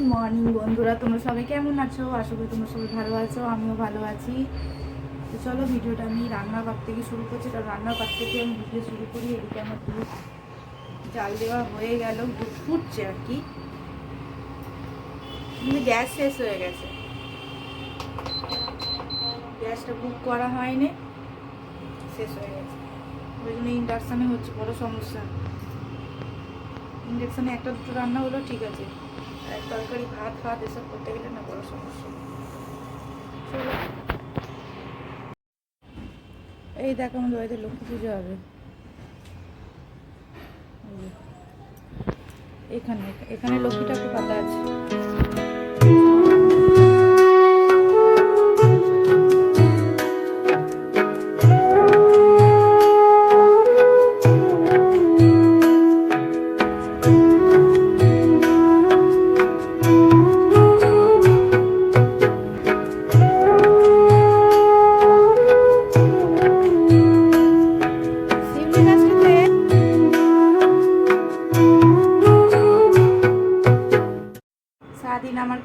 Good morning বন্ধুরা। তোমরা সবাই কেমন আছো? আশা করি তোমরা সবাই ভালো আছো, আমিও ভালো আছি। তো চলো, ভিডিওটা আমি রান্নার পাক থেকে শুরু করছি। কারণ রান্নার পাক থেকে আমি ভিডিও শুরু করি। এদিকে আমার দুধ জাল দেওয়া হয়ে গেল। দুধ ফুটছে আর কি। কিন্তু গ্যাস শেষ হয়ে গেছে। গ্যাসটা বুক করা হয়নি। শেষ হয়ে গেছে। ওই জন্য ইন্ডাকশানে হচ্ছে, বড় সমস্যা। ইন্ডাকশানে একটা দুটো রান্না হলো, ঠিক আছে। তরকারি, ভাত ফাত এসব করতে গেলে না বড় সমস্যা। এই দেখো আমাদের বাড়িতে লক্ষ্মী পুজো হবে। এখানে এখানে লক্ষ্মী ঠাকুর পাতা আছে।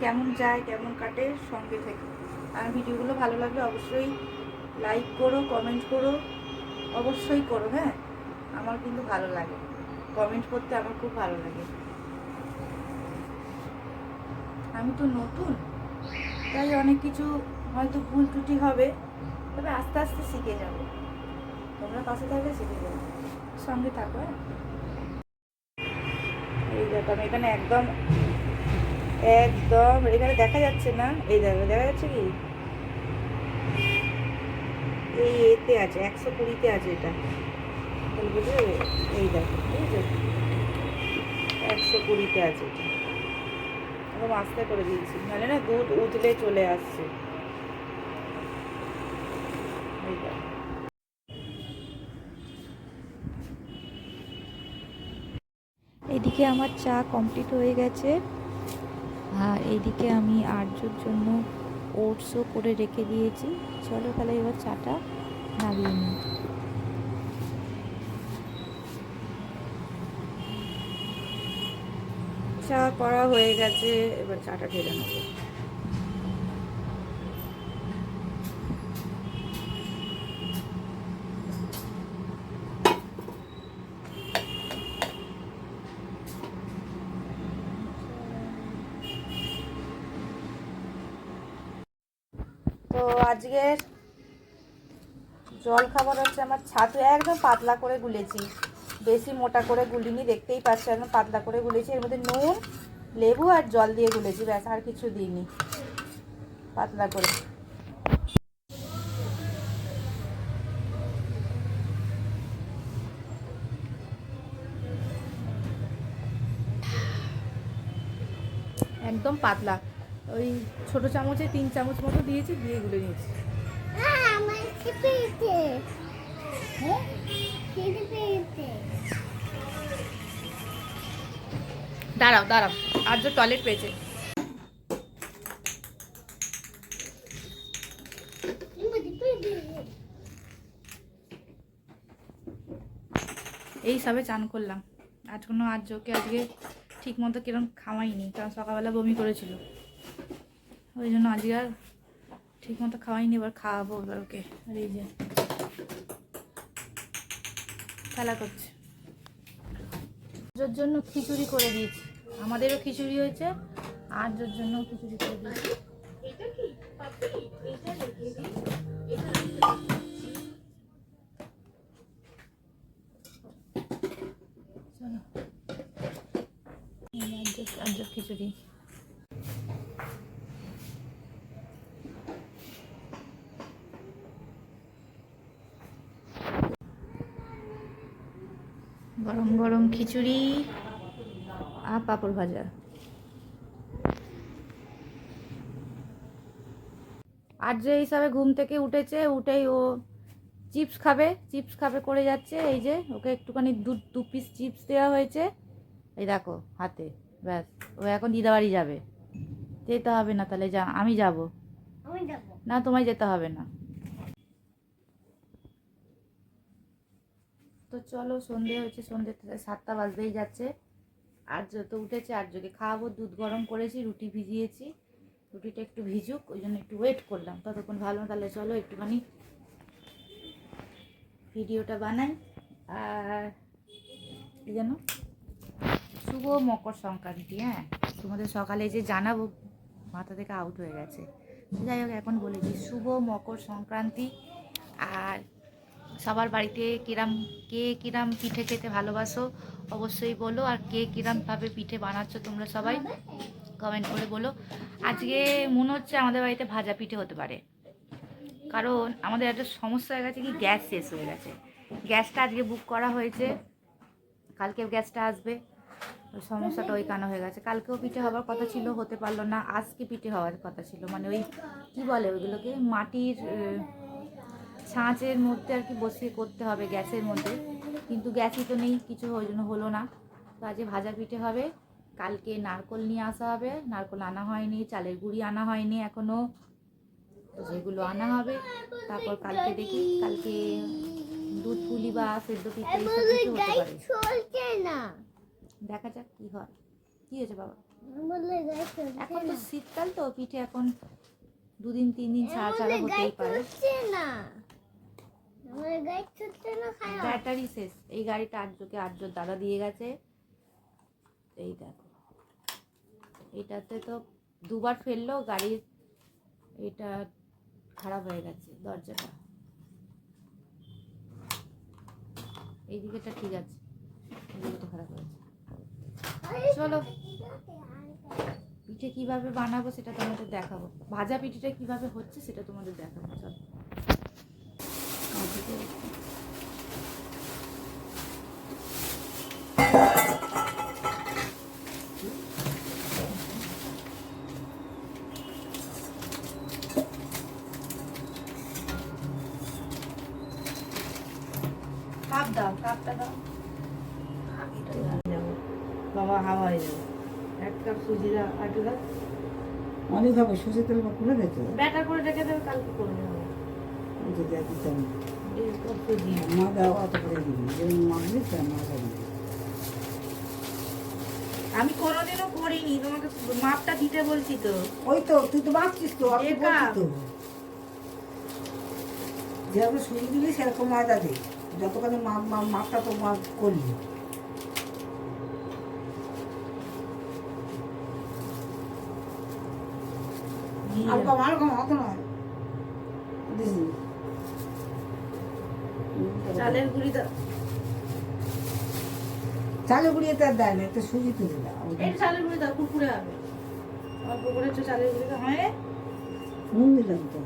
কেমন যায়, কেমন কাটে সঙ্গে থেকে। আর ভিডিওগুলো ভালো লাগলে অবশ্যই লাইক করো কমেন্ট করো, অবশ্যই করো হ্যাঁ? আমার কিন্তু ভালো লাগে। কমেন্ট করতে আমার খুব ভালো লাগে। আমি তো নতুন, তাই অনেক কিছু হয়তো ভুল ত্রুটি হবে, তবে আস্তে আস্তে শিখে যাব। তোমরা পাশে থাকলে শিখে যাবে। সঙ্গে থাকো হ্যাঁ? এই দেখো, আমি এখানে একদম একদম, এখানে দেখা যাচ্ছে না? এই দেখো, দেখা যাচ্ছে কি? এই এতে আছে, একশো কুড়িতে আছে এটা। তাহলে বুঝে যাবে? এই দেখো ঠিক আছে একশো কুড়িতে আছে এটা। একদম আস্তে করে দিয়েছি, নাহলে না দুধ উতলে চলে আসছে। এদিকে আমার চা কমপ্লিট হয়ে গেছে। আর এদিকে আমি আর্যর জন্য ওটসও করে রেখে দিয়েছি। চলো তাহলে এবার চাটা নামিয়ে নিই। চা করা হয়ে গেছে, এবার চাটা ঢেলে নেব। তো আজকের জল খাবার হচ্ছে আমার ছাতু, একদম পাতলা করে গুলেছি। বেশি মোটা করে গুলিনি, দেখতেই পাচ্ছি একদম পাতলা করে গুলেছি। এর মধ্যে নুন, লেবু আর জল দিয়ে গুলেছি, ব্যাস, আর কিছু দিইনি। পাতলা করে। একদম পাতলা। ওই ছোট চামচে তিন চামচ মতো দিয়েছি দিয়ে গুলে নিয়েছি। হ্যাঁ পেয়েছে। দাঁড়াও দাঁড়াও আর যে টয়লেট পেয়েছে। এই সবে চান করলাম। আজ কোনো আর্যকে আজকে ঠিক মতো কিরম খাওয়াইনি কারণ সকালবেলা বমি করেছিল। ওই জন্য আজকে আর ঠিক মতো খাওয়াইনি এবার খাওয়াবো এবার ওকে। আর এই যে খেলা করছে। আর্যর জন্য খিচুড়ি করে দিয়েছি। আমাদেরও খিচুড়ি হয়েছে আর্যর জন্য খিচুড়ি করে দিয়েছি। খিচুড়ি। গরম খিচুড়ি আর পাঁপড় ভাজা। আর যে হিসাবে ঘুম থেকে উঠেছে উঠেই ও চিপস খাবে চিপস খাবে করে যাচ্ছে। এই যে ওকে একটুখানি দু দু পিস চিপস দেওয়া হয়েছে। এই দেখো হাতে ব্যাস ও এখন দিদাবাড়ি যাবে। যেতে হবে না তাহলে যা আমি যাব। না তোমায় যেতে হবে না। তো চলো সন্ধে হচ্ছে সন্ধে সাতটা বাজতেই যাচ্ছে। আর তো উঠেছে আর্যকে খাওয়াবো, দুধ গরম করেছি, রুটি ভিজিয়েছি। রুটিটা একটু ভিজুক, ওই জন্য একটু ওয়েট করলাম। ততক্ষণ ভালো, তাহলে চলো একটুখানি ভিডিওটা বানাই। আর কি যেন? শুভ মকর সংক্রান্তি হ্যাঁ? তোমাদের সকালে যে জানাব, মাথা থেকে আউট হয়ে গেছে। যাই হোক, এখন বলেছি শুভ মকর সংক্রান্তি। আর সবার বাড়িতে কিরাম, কে কিরাম পিঠে খেতে ভালোবাসো অবশ্যই বলো। আর কে কিরামভাবে পিঠে বানাচ্ছ তোমরা সবাই কমেন্ট করে বলো। আজকে মনে হচ্ছে আমাদের বাড়িতে ভাজা পিঠে হতে পারে। কারণ আমাদের একটা সমস্যা হয়ে গেছে কি, গ্যাস শেষ হয়ে গেছে। গ্যাসটা আজকে বুক করা হয়েছে। কালকে গ্যাসটা আসবে। সমস্যাটা ওই কারণে হয়ে গেছে। কালকেও পিঠে হওয়ার কথা ছিল, হতে পারল না। আজকে পিঠে হওয়ার কথা ছিল। মানে ওই কি বলে ওইগুলোকে? মাটির ছাঁচের মধ্যে আর কি বসিয়ে করতে হবে গ্যাসের মধ্যে। কিন্তু গ্যাসই তো নেই কিছু ওই জন্য হলো না। তো আজকে ভাজা পিঠে হবে। কালকে নারকল নিয়ে আসা হবে। নারকল আনা হয়নি চালের গুঁড়ি আনা হয়নি এখনও তো সেগুলো আনা হবে তারপর কালকে দেখি কালকে দুধ পুলি বা সেদ্ধ পিঠে কিছু হতে পারে। না। দেখা যাক কি হয়। কি হয়েছে বাবা? এখন তো শীতকাল তো পিঠে এখন দুদিন তিন দিন ছাড়া ছাড়া হতেই পারে। না আমার গাছ চলছে না খারাপ ব্যাটারি শেষ। এই গাড়িটা আর্যকে আর্যর দাদা দিয়ে গেছে। এই দেখো। এটাতে তো দুবার ফেলল গাড়ির এটা খারাপ হয়ে গেছে দরজাটা। এই দিকেটা ঠিক আছে। এই খারাপ হয়েছে চলো। পিঠে কীভাবে বানাবো সেটা তোমাদের দেখাবো। ভাজা পিঠেটা কীভাবে হচ্ছে সেটা তোমাদের দেখাবো। চলো। কাপ দাও কাপটা দাও। বাবা হাওয়া হয়ে যাবে। এক কাপ সুজি দাও দাও। অনেক হবে সর্ষে তেল করে দিতে ব্যাটার করে রেখে দেবে কালকে করে দিতে হবে আমি কোনোদিনও করিনি তোমাকে মাপটা দিতে বলছি তো। ওই তো তুই তো ভাবছিস তো আমি বলছি তো। যেরকম সুজি দিলি সেরকম ময়দা দে। যতখানি মাপ মাপ- মাপটা তো মাপ করলি। আর। কম আর কম অত নয় দিস নি। চালের গুঁড়ি দাও। চালে গুঁড়িয়ে তো আর দেয় না একটা সুজি তুলে দাও। চালের গুঁড়ি দাও কুকুরে হবে। অল্প করে একটু চালের গুঁড়ি দাও হ্যাঁ। নুন দিলাম তো।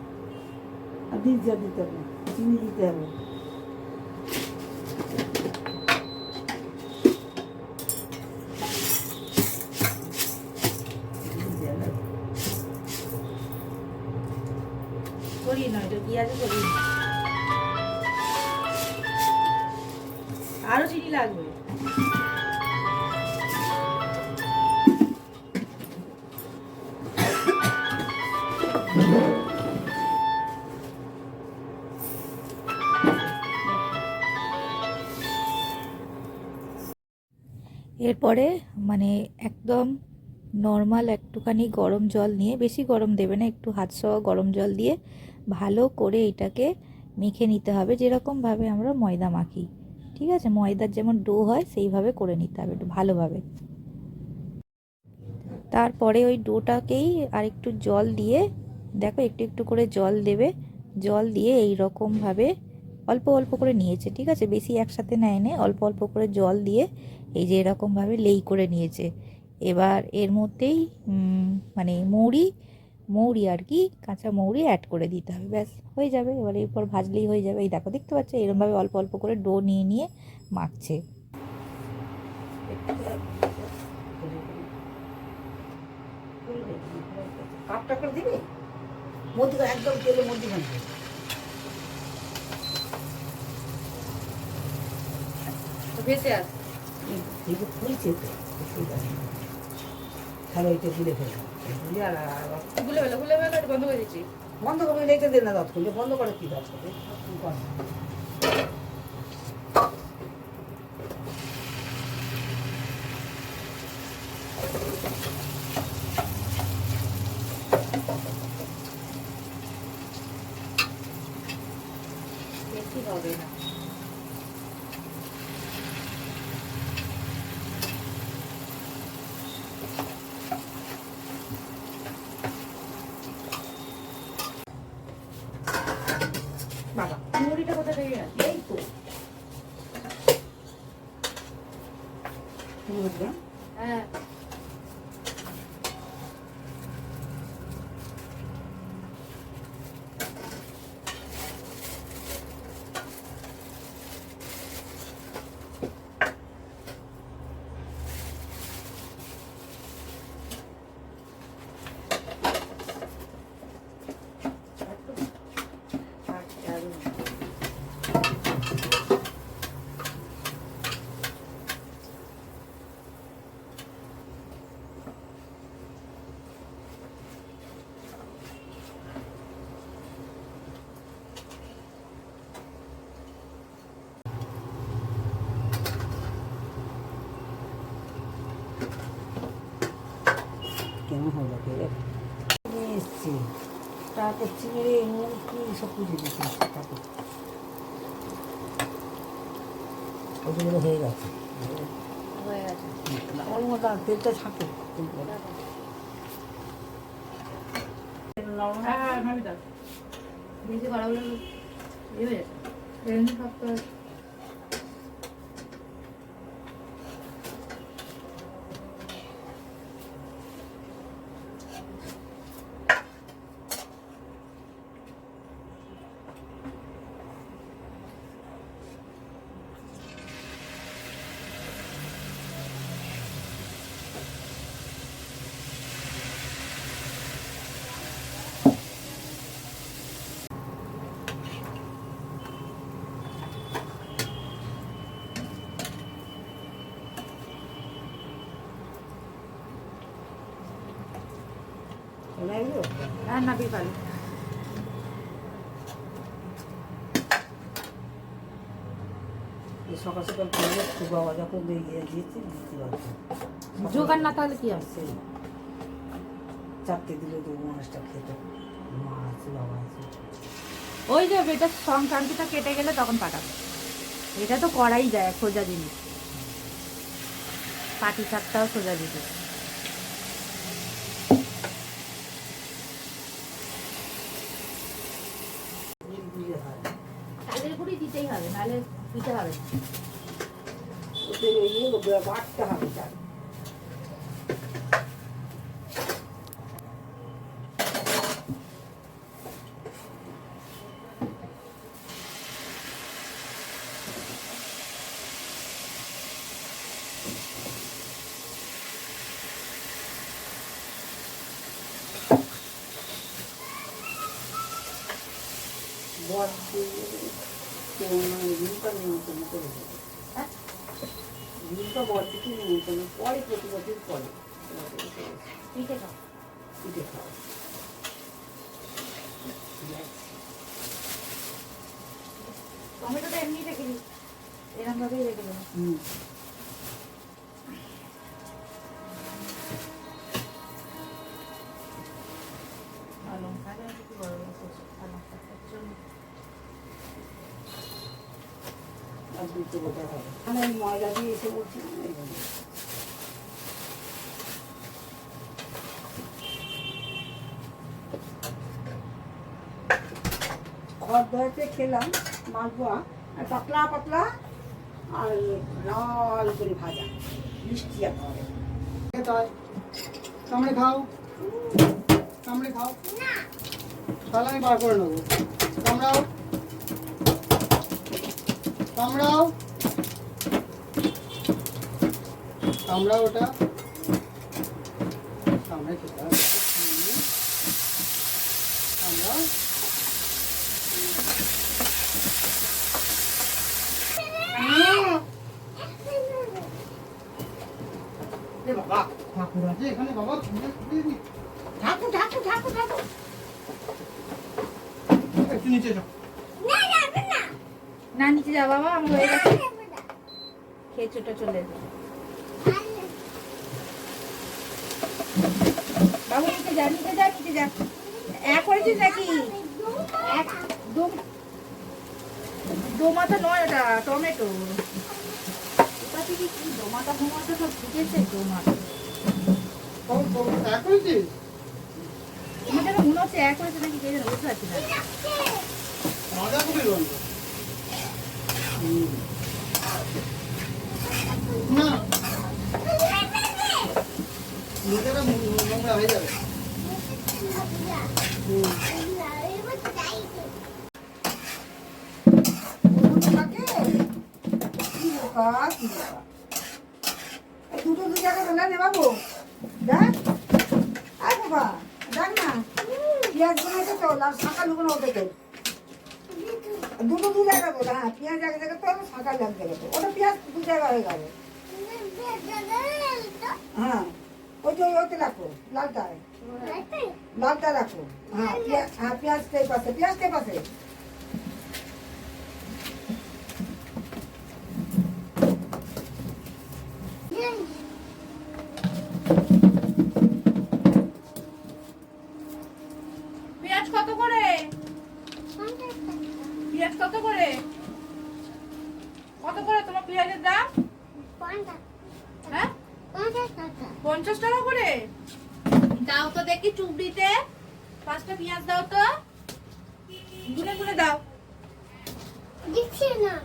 আর যা দিতে হবে চিনি দিতে হবে। করি না এটা কি করি। এরপরে মানে একদম নর্মাল একটুখানি গরম জল নিয়ে, বেশি গরম দেবে না, একটু হাত সহ গরম জল দিয়ে ভালো করে এটাকে মেখে নিতে হবে। যেরকমভাবে আমরা ময়দা মাখি, ঠিক আছে? ময়দার যেমন ডো হয়, সেইভাবে করে নিতে হবে একটু ভালোভাবে। তারপরে ওই ডোটাকেই আর একটু জল দিয়ে, দেখো একটু একটু করে জল দেবে। জল দিয়ে এই রকমভাবে অল্প অল্প করে নিয়েছে, ঠিক আছে? বেশি একসাথে নেয় নে অল্প অল্প করে জল দিয়ে এই যে এরকমভাবে লেই করে নিয়েছে। এবার এর মধ্যেই মানে মৌরি মৌরি আর কি কাঁচা মৌরি অ্যাড করে দিতে হবে। ব্যাস হয়ে যাবে। এবার এরপর ভাজলেই হয়ে যাবে। এই দেখো দেখতে পাচ্ছ? এরকমভাবে অল্প অল্প করে ডো নিয়ে নিয়ে মাখছে। কাপটা করে দিবি? মধ্যে একদম তেলে মধ্যে ভেসে আস যে ফুলছে তো ঠিক আছে তাহলে ওইটা গুলে আর গুলে ফেলো গুলে ফেলো বন্ধ করে দিচ্ছি বন্ধ করে রেখে দে না দাঁত খুলে বন্ধ করে কি দাঁত করে বেশি হবে না বাবা মুড়িটা কোথা থেকে গেছে? এই তো বুঝলাম হ্যাঁ কেমন হলো কে নিয়ে তারপর চিংড়ি মুরগি সব পুজো তারপর ওগুলো হয়ে গেছে। হয়ে তেলটা থাকে হ্যাঁ বেশি ইয়ে হয়ে যাচ্ছে এমনি শক্ত হয়ে- হ্যাঁ না বিকাল সকাল সকাল করলে খুব বাবা যখন বেরিয়ে দিয়েছে দিতে পারছে। জোগাড় না তাহলে কি সেই চারটে দিলে তো মানুষটা খেত মা আছে বাবা আছে। ওই যে এটা সংক্রান্তিটা কেটে গেলে তখন পাঠাবে। এটা তো করাই যায় সোজা জিনিস। পাটি চারটাও সোজা জিনিস এই দিলে হয় চালের গুঁড়ি দিতেই হবে নাহলে দিতে হবে। বাটতে হবে চাল বর কেউ মানে রিম্পা নিমন্ত্রণ করে দেবে হ্যাঁ? রিম্পা বর থেকে নিমন্ত্রণ পরে প্রতি বছর পরে পিঠে খাও পিঠে খাওয়া টমেটোটা এমনি রেখে দিই। এরকম ভাবেই রেখে দেবো। হুম। দইতে খেলাম মালপোয়া আর পাতলা পাতলা আর লাল করে ভাজা মিষ্টি খেতে কামড়ে খাও। কামড়ে খাও। তাহলে আমি বার করে নেব। কামড়াও। কামড়াও। কামড়াও ওটা কামড়ে খেতে হবে হুম। কামড়াও এ বাবা ঠাকুর আছে এখানে বাবা তুমি খুলে দি ঠাকুর ঠাকুর ঠাকুর ঠাকুর একটু নিচে যাও। না নিচে যা বাবা আমার হয়ে গেছে। খেচুটা চলে এসেছে বাবু নিচে যা যা নিচে যা নিচে যা। এক করেছিস নাকি? এক দম নয় ওটা টমেটো। ওটা থেকে কি দোমাটা ফোমাটা সব ফুটেছে কম এক করেছিস আমার যেন মনে হচ্ছে এক করেছে নাকি কে যেন বুঝতে পারছি না। বাঁধাকপির গন্ধ না। মুখেটা নোংরা হয়ে যাবে। কি কি তোলা নে বাবু। দেখ। আয় বাবা দেখ না। পেঁয়াজ বানাইতে তো আর শাঁকা লুকোনো ওতে তো। দুটো দু জায়গা তো হ্যাঁ পেঁয়াজ এক জায়গা তো শাঁকা এক জায়গা তো ওটা পেঁয়াজ দু জায়গা হয়ে গেল হ্যাঁ ওই যে ওইতে রাখো লালটায় লালটা রাখো হ্যাঁ পেঁয়াজ হ্যাঁ পেঁয়াজটাই পাশে পেঁয়াজটাই পাশে পেঁয়াজ কত করে পেঁয়াজ কত করে? কত করে তোমার পেঁয়াজের দাম? হ্যাঁ? পঞ্চাশ টাকা করে? দাও তো দেখি চুবড়িতে পাঁচটা পেঁয়াজ দাও তো। গুনে গুনে দাও। দিচ্ছে না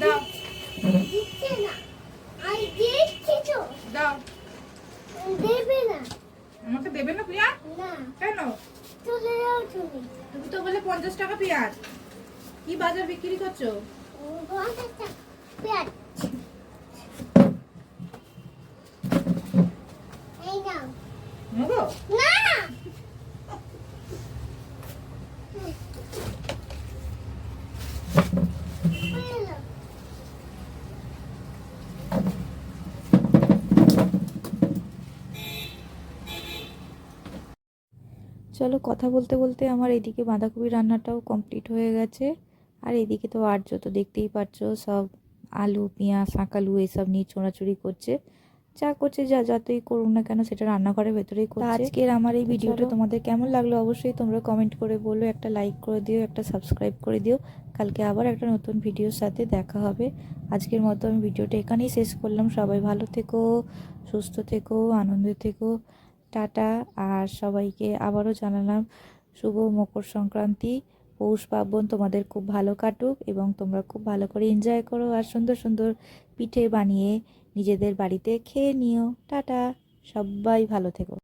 দাও। দিচ্ছে না আই দিচ্ছি তো দাও। দেবে না আমাকে দেবে না পেঁয়াজ? না। কেন? চলে যাও তুমি। তুমি তো বলে পঞ্চাশ টাকা পেঁয়াজ। কি বাজার বিক্রি করছ? চলো কথা বলতে বলতে আমার এদিকে বাঁধাকপি রান্নাটাও কমপ্লিট হয়ে গেছে। আর এদিকে তো আর্য তো দেখতেই পাচ্ছো সব আলু পেঁয়াজ শাঁকালু এসব নিয়ে ছোড়াছুড়ি করছে। যা করছে যা যতই করুক না কেন সেটা রান্নাঘরের ভেতরেই করছে। আজকের আমার এই ভিডিওটা তোমাদের কেমন লাগল অবশ্যই তোমরা কমেন্ট করে বলো একটা লাইক করে দিও একটা সাবস্ক্রাইব করে দিও। কালকে আবার একটা নতুন ভিডিওর সাথে দেখা হবে। আজকের মতো আমি ভিডিওটা এখানেই শেষ করলাম। সবাই ভালো থেকো সুস্থ থেকো আনন্দে থেকো। টাটা। আর সবাইকে আবারও জানালাম শুভ মকর সংক্রান্তি। পৌষ পার্বণ তোমাদের খুব ভালো কাটুক এবং তোমরা খুব ভালো করে এনজয় করো আর সুন্দর সুন্দর পিঠে বানিয়ে নিজেদের বাড়িতে খেয়ে নিও। টাটা। সবাই ভালো থেকো।